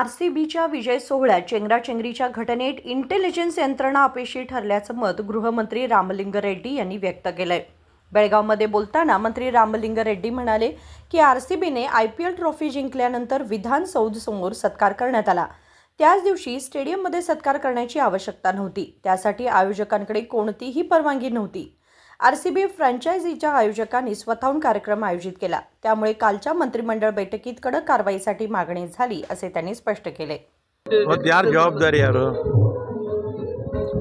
R C बीच्या विजय सोहळ्यात चेंगराचेंगरीच्या घटनेत intelligence यंत्रणा अपेक्षित ठरल्याचं मत गृहमंत्री रामलिंग रेड्डी यांनी व्यक्त केलंय. बेळगावमध्ये बोलताना मंत्री रामलिंग रेड्डी म्हणाले की आर सी बीने आय पी एल ट्रॉफी जिंकल्यानंतर विधान समोर सत्कार करण्यात आला. त्याच दिवशी स्टेडियममध्ये सत्कार करण्याची आवश्यकता नव्हती. त्यासाठी आयोजकांकडे कोणतीही परवानगी नव्हती. आर सी बी फ्रँचायझीच्या आयोजकांनी स्वतःहून कार्यक्रम आयोजित केला त्यामुळे कालच्या मंत्रिमंडळ बैठकीत कडक कारवाईसाठी मागणी झाली असे त्यांनी स्पष्ट केले ಮತ್ತು ಯಾರು ಜವಾಬ್ದಾರಿ ಯಾರು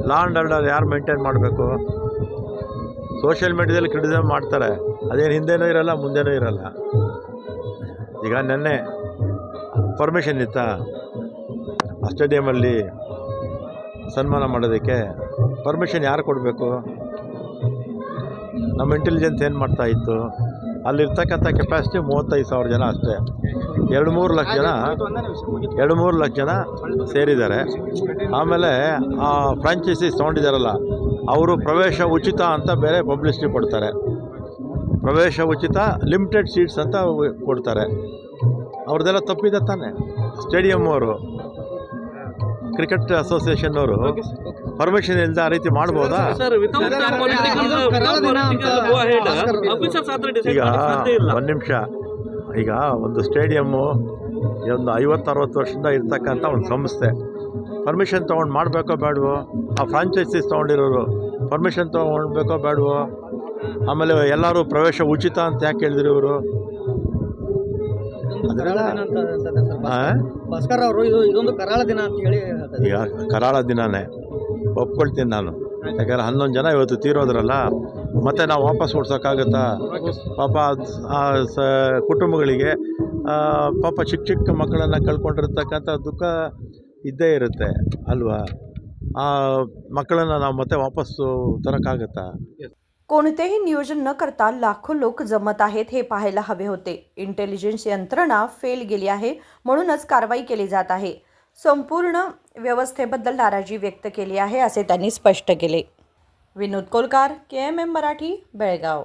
ಲಾ ಆ್ಯಂಡ್ ಆರ್ಡರ್ ಯಾರು ಮೇಂಟೈನ್ ಮಾಡಬೇಕು ಸೋಷಿಯಲ್ ಮೀಡ್ಯಾದಲ್ಲಿ ಕ್ರಿಟಿಸಮ್ ಮಾಡ್ತಾರೆ ಅದೇನು ಹಿಂದೆನೂ ಇರಲ್ಲ ಮುಂದೆನೂ ಇರಲ್ಲ ಈಗ ನೆನ್ನೆ ಪರ್ಮಿಷನ್ ಇತ್ತಾ ಆ ಸ್ಟೇಡಿಯಮಲ್ಲಿ ಸನ್ಮಾನ ಮಾಡೋದಕ್ಕೆ ಪರ್ಮಿಷನ್ ಯಾರು ಕೊಡಬೇಕು ನಮ್ಮ ಇಂಟೆಲಿಜೆನ್ಸ್ ಏನು ಮಾಡ್ತಾ ಇತ್ತು? ಅಲ್ಲಿರ್ತಕ್ಕಂಥ ಕೆಪಾಸಿಟಿ ಮೂವತ್ತೈದು ಸಾವಿರ ಜನ ಅಷ್ಟೇ. ಎರಡು ಮೂರು ಲಕ್ಷ ಜನ, ಎರಡು ಮೂರು ಲಕ್ಷ ಜನ ಸೇರಿದ್ದಾರೆ. ಆಮೇಲೆ ಆ ಫ್ರಾಂಚೈಸೀಸ್ ತೊಗೊಂಡಿದ್ದಾರಲ್ಲ, ಅವರು ಪ್ರವೇಶ ಉಚಿತ ಅಂತ ಬೇರೆ ಪಬ್ಲಿಸಿಟಿ ಕೊಡ್ತಾರೆ. ಪ್ರವೇಶ ಉಚಿತ ಲಿಮಿಟೆಡ್ ಸೀಟ್ಸ್ ಅಂತ ಕೊಡ್ತಾರೆ. ಅವ್ರದ್ದೆಲ್ಲ ತಪ್ಪಿದೆ ತಾನೆ. ಸ್ಟೇಡಿಯಮ್ ಅವರು. ಕ್ರಿಕೆಟ್ ಅಸೋಸಿಯೇಷನ್ ಅವರು ಪರ್ಮಿಷನ್ ಇಲ್ಲದ ಆ ರೀತಿ ಮಾಡ್ಬೋದಾ? ಈಗ ಒಂದ್ ಇಲ್ಲ. ಒಂದು ನಿಮಿಷ. ಈಗ ಒಂದು ಸ್ಟೇಡಿಯಮ್ಮು ಒಂದು ಐವತ್ತು ಅರವತ್ತು ವರ್ಷದಿಂದ ಇರ್ತಕ್ಕಂಥ ಒಂದು ಸಂಸ್ಥೆ. ಪರ್ಮಿಷನ್ ತೊಗೊಂಡು ಮಾಡಬೇಕೋ ಬೇಡವೋ? ಆ ಫ್ರಾಂಚೈಸೀಸ್ ತೊಗೊಂಡಿರೋರು ಪರ್ಮಿಷನ್ ತೊಗೊಳ್ಬೇಕೋ ಬೇಡವೋ? ಆಮೇಲೆ ಎಲ್ಲರೂ ಪ್ರವೇಶ ಉಚಿತ ಅಂತ ಯಾಕೆ ಹೇಳಿದ್ರು ಇವರು? ಭಾಸ್ಕರ್. ಅವರು ಇದು ಇದೊಂದು ಕರಾಳ ದಿನ ಅಂತ ಹೇಳಿ ಈಗ ಕರಾಳ ದಿನನೇ. ಒಪ್ಕೊಳ್ತೀನಿ ನಾನು. ಯಾಕಂದ್ರೆ ಹನ್ನೊಂದು ಜನ ಇವತ್ತು ತೀರೋದ್ರಲ್ಲ ಮತ್ತೆ ನಾವು ವಾಪಸ್ ಓಡ್ಸೋಕ್ಕಾಗುತ್ತಾ? ಪಾಪ ಆ ಸ ಕುಟುಂಬಗಳಿಗೆ ಪಾಪ ಚಿಕ್ಕ ಚಿಕ್ಕ ಮಕ್ಕಳನ್ನು ಕಳ್ಕೊಂಡಿರ್ತಕ್ಕಂಥ ದುಃಖ ಇದ್ದೇ ಇರುತ್ತೆ ಅಲ್ವಾ? ಆ ಮಕ್ಕಳನ್ನು ನಾವು ಮತ್ತೆ ವಾಪಸ್ಸು ತರೋಕ್ಕಾಗತ್ತಾ? कोणतेही नियोजन न करता लाखो लोक जमत आहेत हे पाहायला हवे होते. इंटेलिजन्स यंत्रणा फेल गेली आहे म्हणूनच कारवाई केली जात आहे. संपूर्ण व्यवस्थेबद्दल नाराजी व्यक्त केली आहे असे त्यांनी स्पष्ट केले. विनोद कोलकार के एम एम मराठी बेळगाव.